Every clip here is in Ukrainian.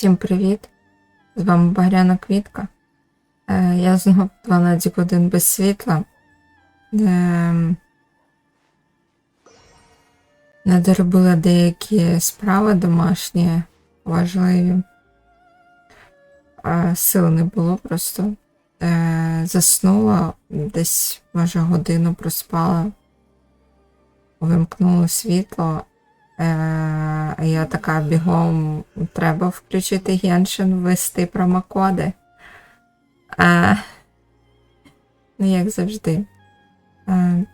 Всім привіт! З вами Багряна Квітка. Е, я знов 12 годин без світла. Е, не доробила деякі справи домашні важливі. Сил не було просто. Е, заснула, десь, може, годину проспала, вимкнула світло. Е, я така бігом треба включити Геншин, ввести промокоди. Е, ну, як завжди. Е,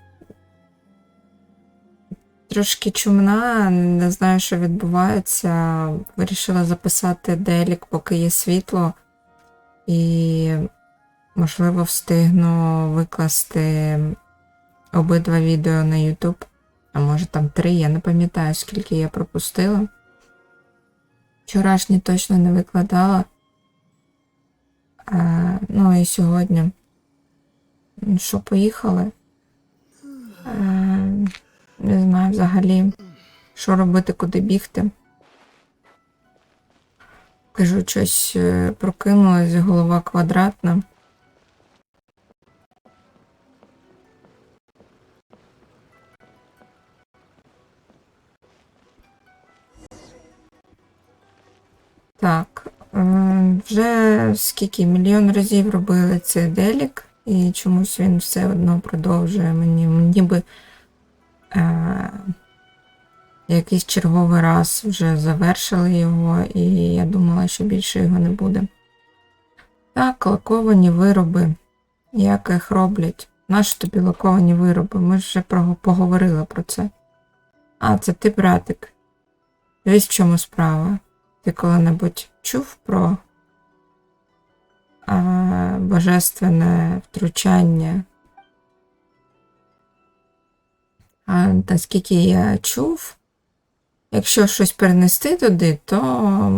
трошки чумна, не знаю, що відбувається. Вирішила записати делік, поки є світло, і, можливо, встигну викласти обидва відео на YouTube. А може там три, я не пам'ятаю, скільки я пропустила. Вчорашні точно не викладала. А, ну і сьогодні. Ну, Що, поїхали? А, не знаю взагалі, що робити, куди бігти. Кажу, щось е, прокинулась, голова квадратна. Вже скільки мільйон разів робили цей делік, і чомусь він все одно продовжує мені. Ніби е, якийсь черговий раз вже завершили його, і я думала, що більше його не буде. Так, лаковані вироби. Як їх роблять? Нащо тобі лаковані вироби? Ми ж вже поговорили про це. А, це ти, братик. Дивись, в чому справа. Ти коли-небудь чув про божественне втручання? А наскільки я чув, якщо щось перенести туди, то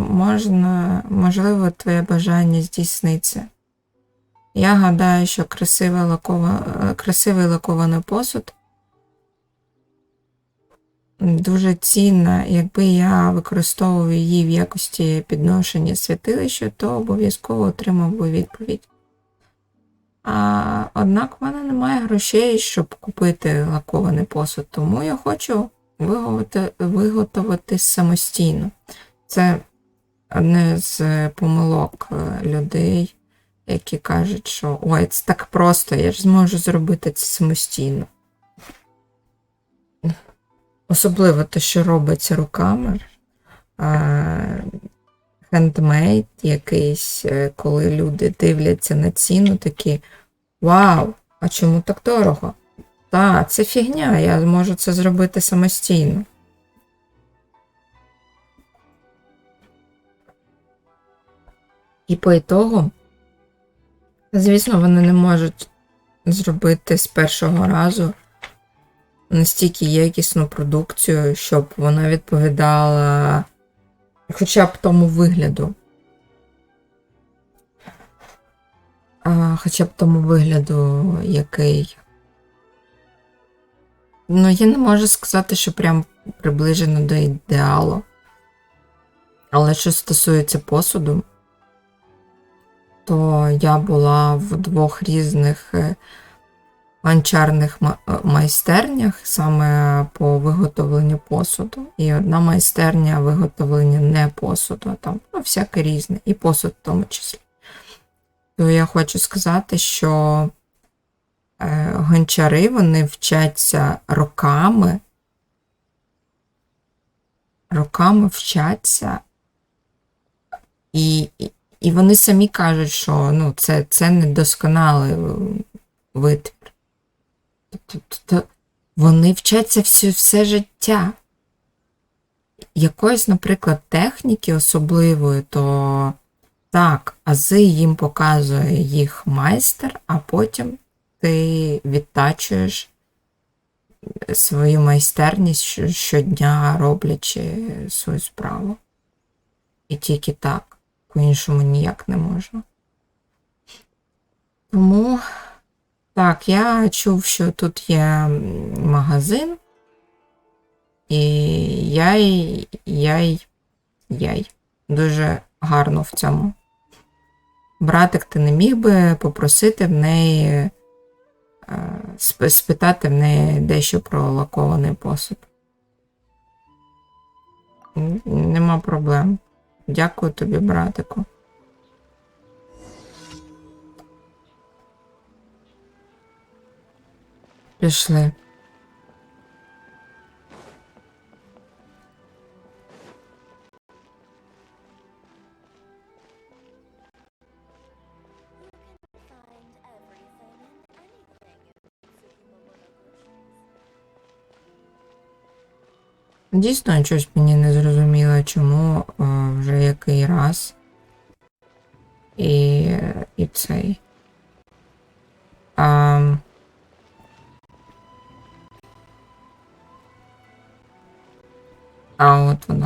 можна, можливо, твоє бажання здійсниться. Я гадаю, що красивий, лакова, красивий лакований посуд дуже цінна. Якби я використовував її в якості підношення святилища, то обов'язково отримав би відповідь. А, однак в мене немає грошей, щоб купити лакований посуд, тому я хочу виготовити, виготовити самостійно. Це одне з помилок е, людей, які кажуть, що ой, це так просто, я ж зможу зробити це самостійно. Особливо те, що робиться руками. Хендмейд якийсь, е, коли люди дивляться на ціну, такі Вау, а чому так дорого? Та, це фігня, я можу це зробити самостійно. І по ітогу, звісно, вони не можуть зробити з першого разу настільки якісну продукцію, щоб вона відповідала хоча б тому вигляду. А, Хоча б тому вигляду, який. Ну, я не можу сказати, що прям приближено до ідеалу. Але що стосується посуду, то я була в двох різних гончарних е, майстернях саме по виготовленню посуду. І одна майстерня виготовлення не посуду, а там ну, всяке різне, і посуд в тому числі. То я хочу сказати, що е, гончари вони вчаться роками, роками вчаться, і, і вони самі кажуть, що ну, це, це недосконалий витвір. Тобто вони вчаться все, все життя. Якоїсь, наприклад, техніки особливої, то так, ази їм показує їх майстер, а потім ти відтачуєш свою майстерність щодня, роблячи свою справу. І тільки так, по-іншому ніяк не можна. Тому, так, я чув, що тут є магазин, і я й я й я й дуже гарно в цьому. Братик, ти не міг би попросити в неї е, спитати в неї дещо про лакований посуд. Нема проблем. Дякую тобі, братику. Пішли. Дійсно, щось мені не зрозуміло, чому е, вже який раз. І, і цей.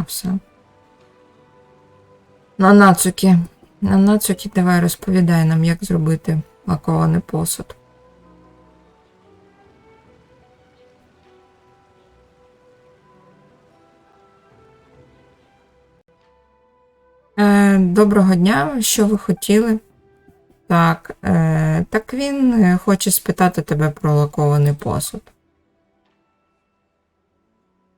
Все. На Нацукі. На Нацукі, давай розповідай нам, як зробити лакований посуд. Е, доброго дня, що ви хотіли? Так, е, так він е, хоче спитати тебе про лакований посуд.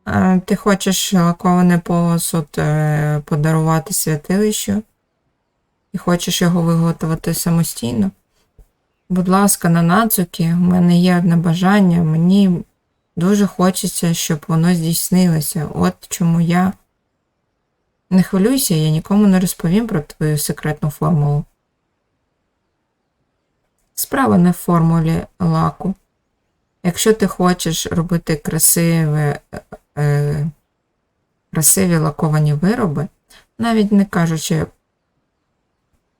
Е, ти хочеш лакований посуд е, подарувати святилищу? І хочеш його виготовити самостійно? Будь ласка, на Нацукі, у мене є одне бажання, мені дуже хочеться, щоб воно здійснилося. От чому я. Не хвилюйся, я нікому не розповім про твою секретну формулу. Справа не в формулі лаку. Якщо ти хочеш робити красиві, е, красиві лаковані вироби, навіть не кажучи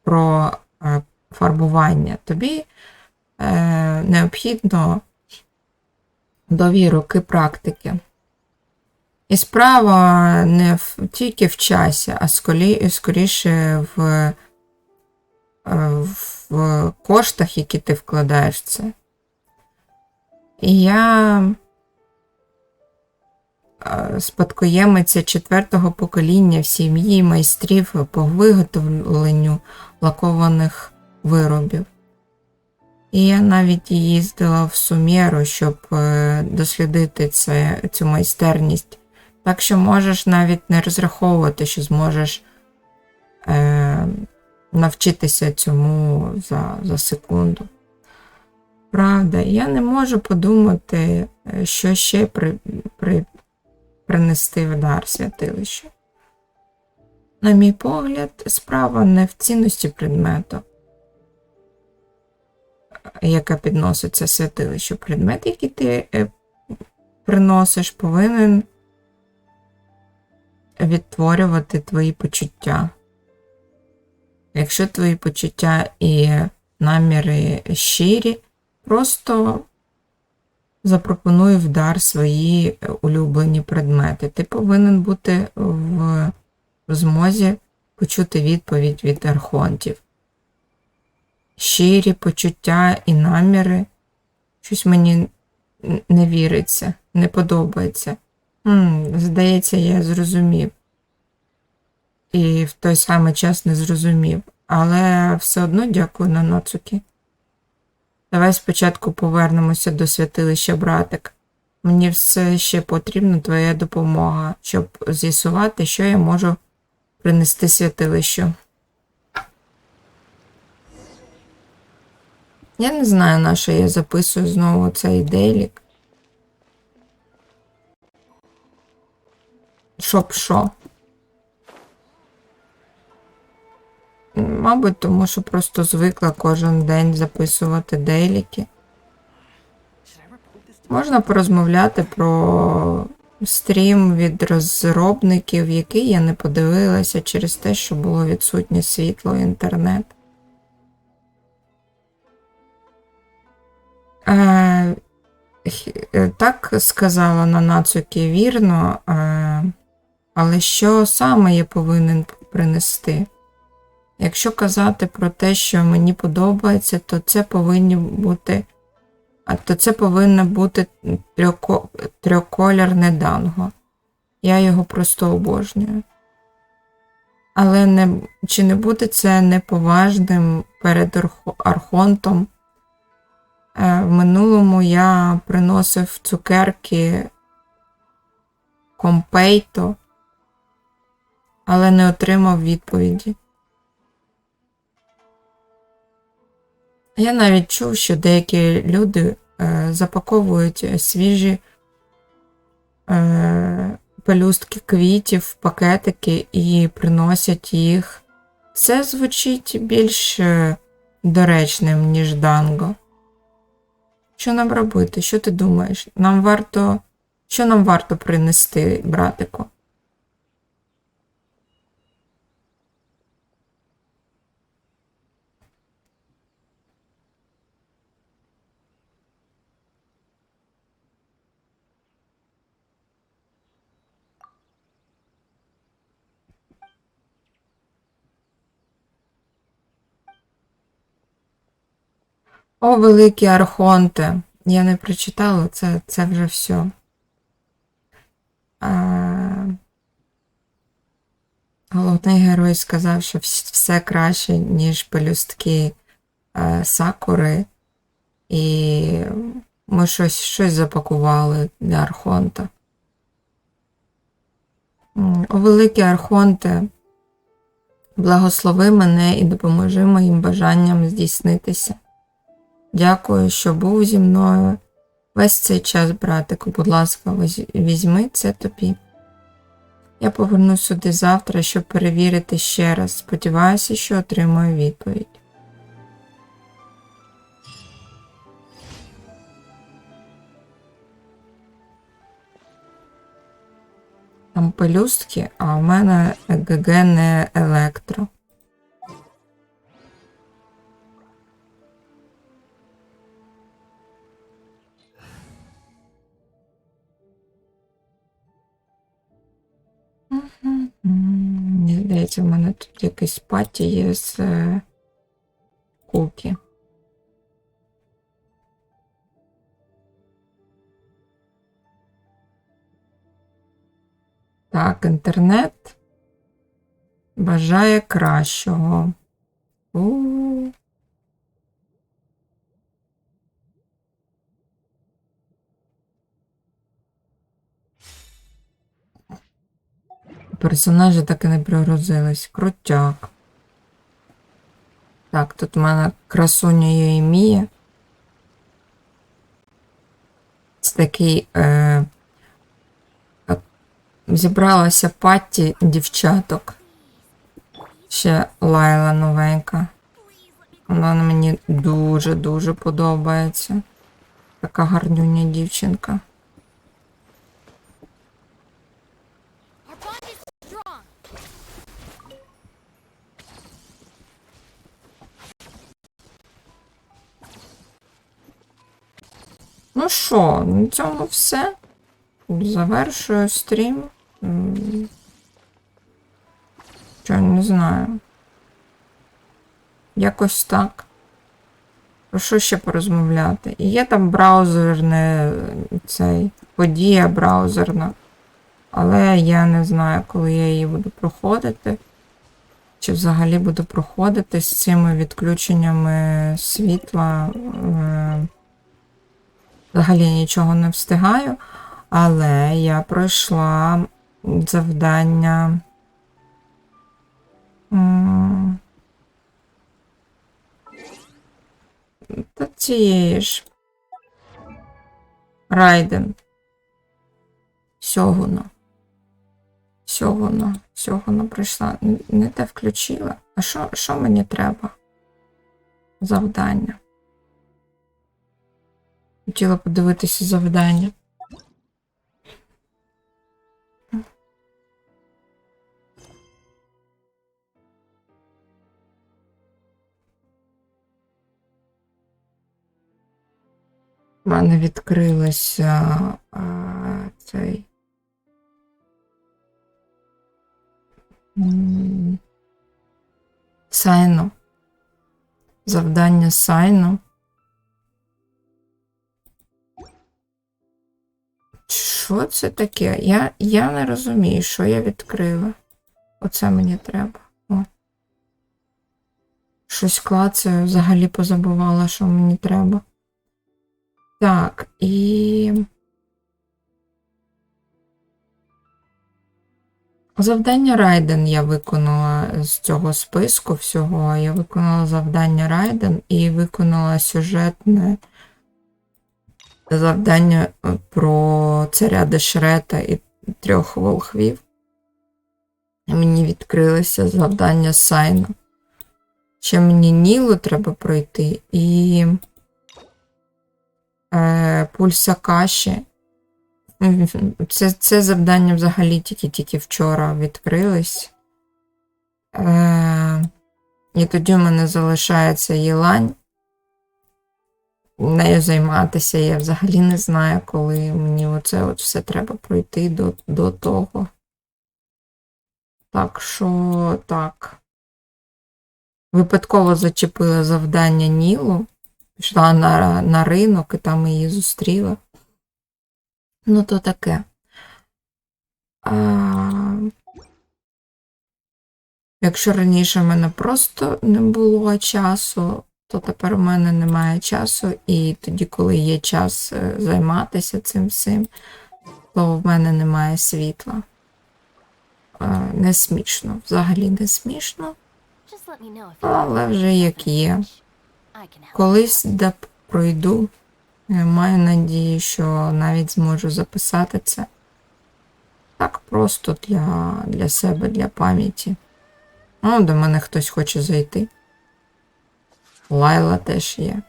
про е, фарбування, тобі е, необхідно дові руки практики. І справа не в, тільки в часі, а скорі, скоріше в, е, в коштах, які ти вкладаєш це. І я спадкоємиця четвертого покоління в сім'ї майстрів по виготовленню лакованих виробів. І я навіть їздила в Сумєру, щоб е, дослідити це, цю майстерність. Так що можеш навіть не розраховувати, що зможеш е, навчитися цьому за, за секунду. Правда, я не можу подумати, е, що ще при, при, принести в дар святилищу. На мій погляд, справа не в цінності предмету, яка підноситься святилищу. Предмет, який ти е, приносиш, повинен відтворювати твої почуття. Якщо твої почуття і наміри щирі, просто запропонуй в дар свої улюблені предмети. Ти повинен бути в, змозі почути відповідь від архонтів. Щирі почуття і наміри. Щось мені не віриться, не подобається. М, здається, я зрозумів. І в той самий час не зрозумів. Але все одно дякую на Нацукі. Давай спочатку повернемося до святилища, братик. Мені все ще потрібна твоя допомога, щоб з'ясувати, що я можу принести святилищу. Я не знаю, на що я записую знову цей дейлік. Щоб що? Мабуть, тому що просто звикла кожен день записувати дейліки. Можна порозмовляти про стрім від розробників, який я не подивилася через те, що було відсутнє світло інтернет. Е, е, так сказала Нанацукі вірно, е, але що саме я повинен принести? Якщо казати про те, що мені подобається, то це повинні бути. То це повинно бути трьоко, трьохколірне данго. Я його просто обожнюю. Але не, чи не буде це неповажним перед архонтом? Е, В минулому я приносив цукерки компейто, але не отримав відповіді. Я навіть чув, що деякі люди е, запаковують свіжі е, пелюстки квітів пакетики і приносять їх. Це звучить більш е, доречним, ніж данго. Що нам робити? Що ти думаєш? Нам варто. Що нам варто принести, братику? О, великий Архонте! Я не прочитала, це, це вже все. А... Головний герой сказав, що все краще, ніж пелюстки е, сакури, і ми щось, щось запакували для Архонта. О, великий Архонте, благослови мене і допоможи моїм бажанням здійснитися. Дякую, що був зі мною весь цей час, братику. Будь ласка, візь- візьми це тобі. Я повернусь сюди завтра, щоб перевірити ще раз. Сподіваюся, що отримаю відповідь. Там пелюстки, а в мене ГГ не електро. Мене тут якийсь паті є з е, кукі. Так, інтернет бажає кращого. У. Персонажі так і не прогрузились. Крутяк. Так, тут в мене красуня є і Мія. Це такий. Е, зібралася патті дівчаток. Ще Лайла новенька. Вона мені дуже-дуже подобається. Така гарнюня дівчинка. Ну що, на цьому все. Завершую стрім. Що, не знаю. Якось так. Про що ще порозмовляти? І є там браузерне цей подія браузерна. Але я не знаю, коли я її буду проходити. Чи взагалі буду проходити з цими відключеннями світла. Е, Взагалі нічого не встигаю, але я пройшла завдання. Та цієї ж. Райден. Сьогуна. Сьогуна. Сьогуна прийшла. Не те включила. А що мені треба? Завдання. Хотіла подивитися завдання. У мене відкрилося а, цей. Сайно. Завдання сайну. Що це таке? Я, я не розумію, що я відкрила. Оце мені треба. Щось клацаю, взагалі позабувала, що мені треба. Так, і. Завдання Райден я виконала з цього списку всього. Я виконала завдання Райден і виконала сюжетне завдання е, про царя Дешрета і трьох волхвів. Мені відкрилося завдання Сайна. Ще мені Нілу треба пройти і е, Пульса Каші. Це, це завдання взагалі тільки-тільки вчора відкрились. Е, і тоді в мене залишається Єлань. Нею займатися я взагалі не знаю, коли мені оце от все треба пройти до, до того. Так що так. Випадково зачепила завдання Нілу. Пішла на, на ринок і там її зустріла. Ну, то таке. А... Якщо раніше в мене просто не було часу, то тепер в мене немає часу, і тоді, коли є час е, займатися цим всім, то в мене немає світла. Е, Не смішно, взагалі не смішно, але вже як є. Колись де пройду. Е, Маю надію, що навіть зможу записати це. Так просто для, для себе, для пам'яті. Ну, до мене хтось хоче зайти. Лайла теж є.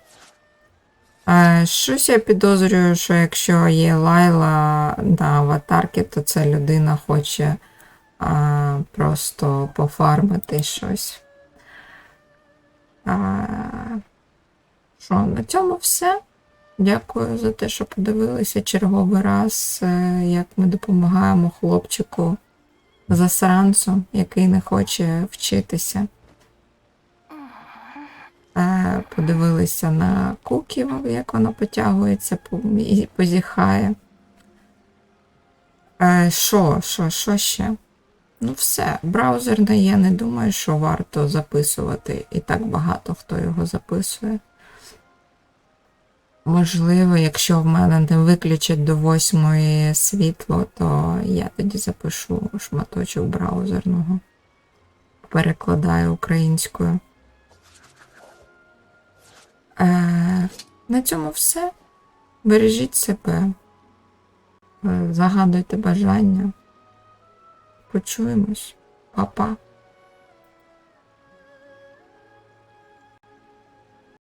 Е, щось я підозрюю, що якщо є Лайла на аватарці, то ця людина хоче а, просто пофармити щось. А, що, на цьому все. Дякую за те, що подивилися черговий раз, е, як ми допомагаємо хлопчику засранцю, який не хоче вчитися. Е, Подивилися на кукі, як вона потягується і позіхає. Е, Що, що, що ще? Ну, все, браузер я не думаю, що варто записувати. І так багато хто його записує. Можливо, якщо в мене не виключать до восьмої світло, то я тоді запишу шматочок браузерного. Перекладаю українською. Е, на цьому все. Бережіть себе. Е, Загадуйте бажання. Почуємось. Па-па.